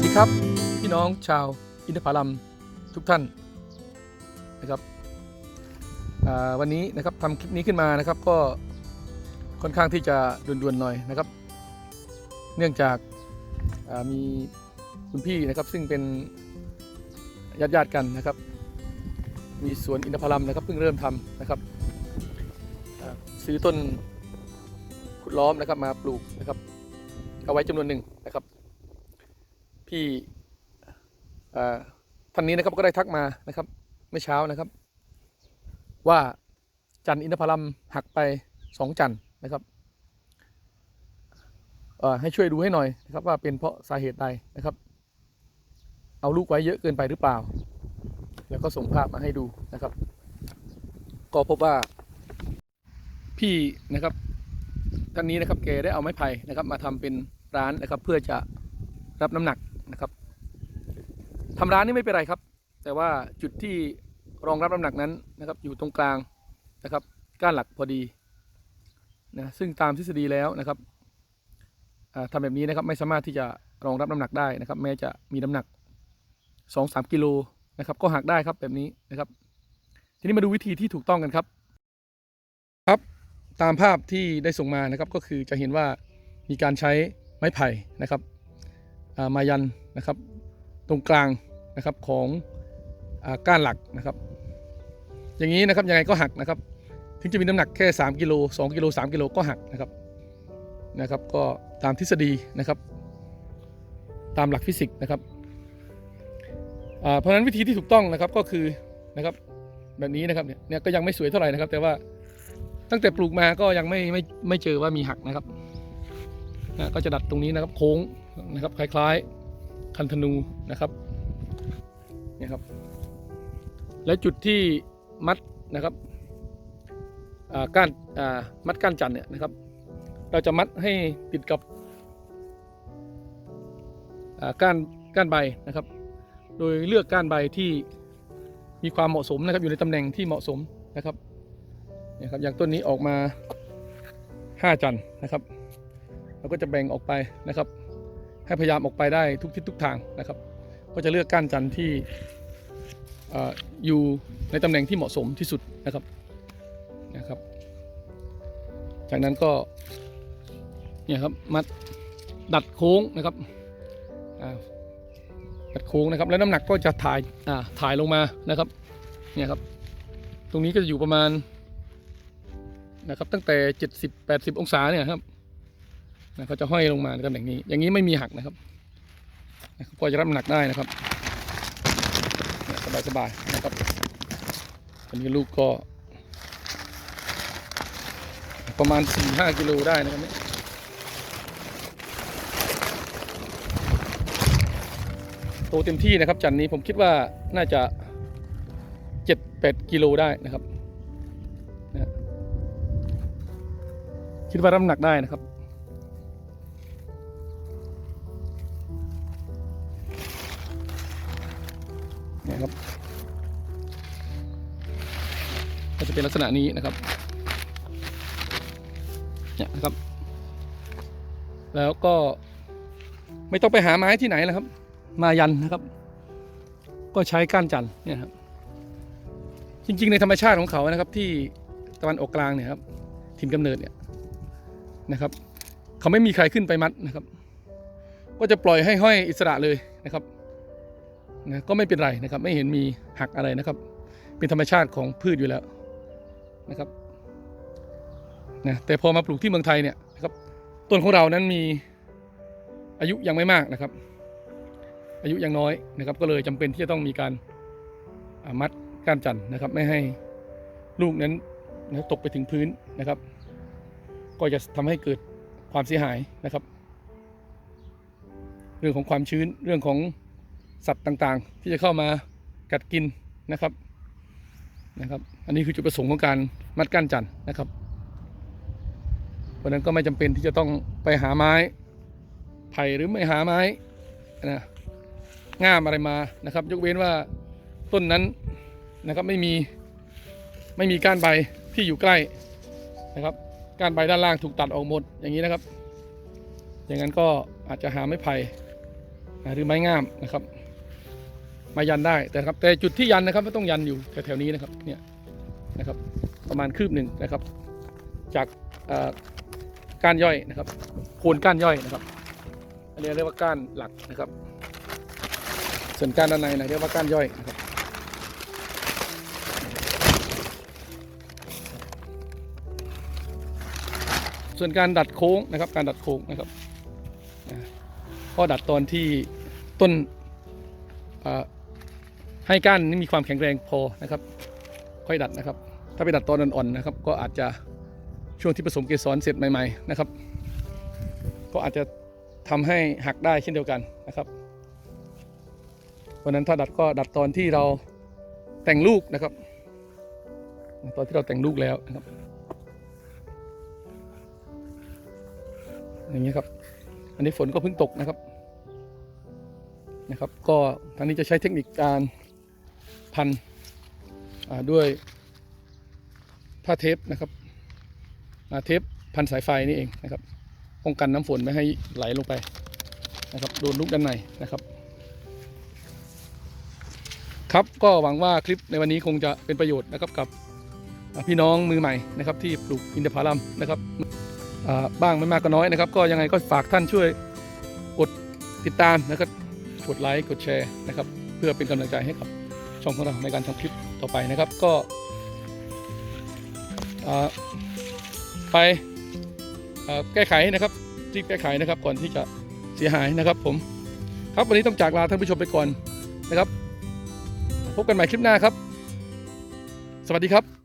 วัสดีครับ พี่น้องชาวอินทผลัมทุกท่านนะครับวันนี้นะครับทำคลิปนี้ขึ้นมานะครับ ก็ค่อนข้างที่จะด่วนๆหน่อยนะครับ เนื่องจากามีคุณพี่นะครับซึ่งเป็นญาติญาติๆกันนะครับ มีสวนอินทผลัมนะครับเพิ่งเริ่มทำนะครับซื้อต้นขุดล้อมนะครับมาปลูกนะครับเอาไว้จำนวนหนึ่งนะครับ พี่ท่านนี้นะครับก็ได้ทักมานะครับเมื่อเช้านะครับ ว่าจันอินทผลัมหักไปสองจันนะครับให้ช่วยดูให้หน่อยนะครับว่าเป็นเพราะสาเหตุใดนะครับ เอาลูกไว้เยอะเกินไปหรือเปล่า แล้วก็ส่งภาพมาให้ดูนะครับ ก็พบว่าพี่นะครับท่านนี้นะครับแกได้เอาไม้ไผ่นะครับ มาทำเป็นร้านนะครับ เพื่อจะรับน้ำหนัก นะครับทำร้านนี่ไม่เป็นไรครับ แต่ว่าจุดที่รองรับน้ำหนักนั้นนะครับ อยู่ตรงกลางนะครับ ก้านหลักพอดีนะซึ่งตามทฤษฎีแล้วนะครับอ่าทำแบบนี้นะครับไม่สามารถที่จะรองรับน้ำหนักได้นะครับ แม้จะมีน้ำหนัก 2-3 กิโลนะครับ ก็หักได้ครับแบบนี้นะครับ ทีนี้มาดูวิธีที่ถูกต้องกันครับ ครับตามภาพที่ได้ส่งมานะครับก็คือจะเห็นว่ามีการใช้ไม้ไผ่นะครับมายัน นะครับ ตรงกลางนะครับของอก้านหลักนะครับ อย่างนี้นะครับยังไงก็หักนะครับ ถึงจะมีน้ำหนักแค่ 3กิโล2กิโล3กิโลก็หักนะครับนะครับ ก็ตามทฤษฎีนะครับ ตามหลักฟิสิกส์นะครับเพราะฉะนั้นวิธีที่ถูกต้องนะครับก็คือนะครับแบบนี้นะครับเนี่ยเนี่ยก็ยังไม่สวยเท่าไหร่นะครับ แต่ว่าตั้งแต่ปลูกมาก็ยังไม่ไม่ไม่เจอว่ามีหักนะครับนะก็จะดัดตรงนี้นะครับโค้งนะครับคล้าย ๆ คันธนูนะครับนี่ครับ และจุดที่มัดนะครับอ่าก้านอ่ามัดก้านจันทร์เนี่ยนะครับ เราจะมัดให้ติดกับอ่าก้านก้านใบนะครับ โดยเลือกก้านใบที่มีความเหมาะสมนะครับ อยู่ในตำแหน่งที่เหมาะสมนะครับนี่ครับอย่างต้นนี้ออกมา 5 จันทร์นะครับ เราก็จะแบ่งออกไปนะครับ ให้พยายามออกไปได้ทุกทิศทุกทางนะครับ ก็จะเลือกก้านจันทร์ที่อยู่ในตำแหน่งที่เหมาะสมที่สุดนะครับนะครับ จากนั้นก็เนี่ยครับมัดดัดโค้งนะครับดัดโค้งนะครับ แล้วน้ำหนักก็จะถ่ายอ่าถ่ายลงมานะครับเนี่ยครับ ตรงนี้ก็จะอยู่ประมาณนะครับตั้งแต่ 70 80 องศาเนี่ยครับ นะเขาจะห้อยลงมาในตำแหน่งนี้ อย่างนี้ไม่มีหักนะครับพอจะรับน้ำหนักได้นะครับสบายสบายๆนะครับอันนี้ลูกก็ ประมาณ4-5กิโลได้นะครับเนี่ยโตเต็มที่นะครับ จันนี้ผมคิดว่าน่าจะ7-8กิโลได้นะครับนะคิดว่ารับน้ำหนักได้นะครับ นี่ยครับก็จะเป็นลักษณะนี้นะครับเนี่ยนะครับ แล้วก็ไม่ต้องไปหาไม้ที่ไหนแล้วครับ มายันนะครับ ก็ใช้ก้านจันทร์เนี่ยครับ จริง ๆ ในธรรมชาติของเขานะครับ ที่ตะวันออกกลางเนี่ยครับถิ่นกำเนิดเนี่ยนะครับ เขาไม่มีใครขึ้นไปมัดนะครับ ก็จะปล่อยให้ห้อยอิสระเลยนะครับ นะก็ไม่เป็นไรนะครับ ไม่เห็นมีหักอะไรนะครับ เป็นธรรมชาติของพืชอยู่แล้วนะครับนะแต่พอมาปลูกที่เมืองไทยเนี่ยนะครับต้นของเรานั้นมีอายุยังไม่มากนะครับ อายุยังน้อยนะครับ ก็เลยจำเป็นที่จะต้องมีการามัดก้านจันทร์นะครับ ไม่ให้ลูกนั้นนะตกไปถึงพื้นนะครับ ก็จะทำให้เกิดความเสียหายนะครับ เรื่องของความชื้นเรื่องของ สัตว์ต่างๆ ที่จะเข้ามากัดกินนะครับนะครับ อันนี้คือจุดประสงค์ของการมัดก้านจันทร์นะครับ เพราะฉะนั้นก็ไม่จำเป็นที่จะต้องไปหาไม้ไผ่หรือไม่หาไม้นะง่ามอะไรมานะครับ ยกเว้นว่าต้นนั้นนะครับไม่มีไม่มีก้านใบที่อยู่ใกล้นะครับก้านใบด้านล่างถูกตัดออกหมดอย่างนี้นะครับ อย่างนั้นก็อาจจะหาไม้ไผ่หรือไม้งามนะครับ มายันได้แต่ครับแต่จุดที่ยันนะครับไม่ต้องยันอยู่แถวๆนี้นะครับเนี่ยนะครับ ประมาณคืบหนึ่งนะครับ จากก้านย่อยนะครับโคนก้านย่อยนะครับ อันนี้เรียกว่าก้านหลักนะครับ ส่วนก้านด้านในนะเรียกว่าก้านย่อยนะครับส่วนการดัดโค้งนะครับ การดัดโค้งนะครับก็ดัดตอนที่ต้นอ่า ให้ก้านนี้มีความแข็งแรงพอนะครับ ค่อยดัดนะครับ ถ้าไปดัดตอนอ่อนๆนะครับ ก็อาจจะช่วงที่ผสมเกสรเสร็จใหม่ ๆนะครับ ก็อาจจะทำให้หักได้เช่นเดียวกันนะครับเพราะนั้นถ้าดัดก็ดัดตอนที่เราแต่งลูกนะครับ ตอนที่เราแต่งลูกแล้วนะครับ อย่างนี้ครับ อันนี้ฝนก็เพิ่งตกนะครับนะครับ ก็ทางนี้จะใช้เทคนิคการ พันด้วยผ้าเทปนะครับเทปพันสายไฟนี่เองนะครับป้องกันน้ำฝนไม่ให้ไหลลงไปนะครับโดนลูกด้านในนะครับครับก็หวังว่าคลิปในวันนี้คงจะเป็นประโยชน์นะครับกับพี่น้องมือใหม่นะครับที่ปลูกอินทผลัมนะครับบ้างไม่มากก็น้อยนะครับ ก็ยังไงก็ฝากท่านช่วยกดติดตามนะครับกดไลค์กดแชร์นะครับ เพื่อเป็นกำลังใจให้กับ ช่องของเราในการทำคลิปต่อไปนะครับก็ไปแก้ไขนะครับรีบแก้ไขนะครับก่อนที่จะเสียหายนะครับ ผม ครับวันนี้ต้องจากลาท่านผู้ชมไปก่อนนะครับ พบกันใหม่คลิปหน้าครับ สวัสดีครับ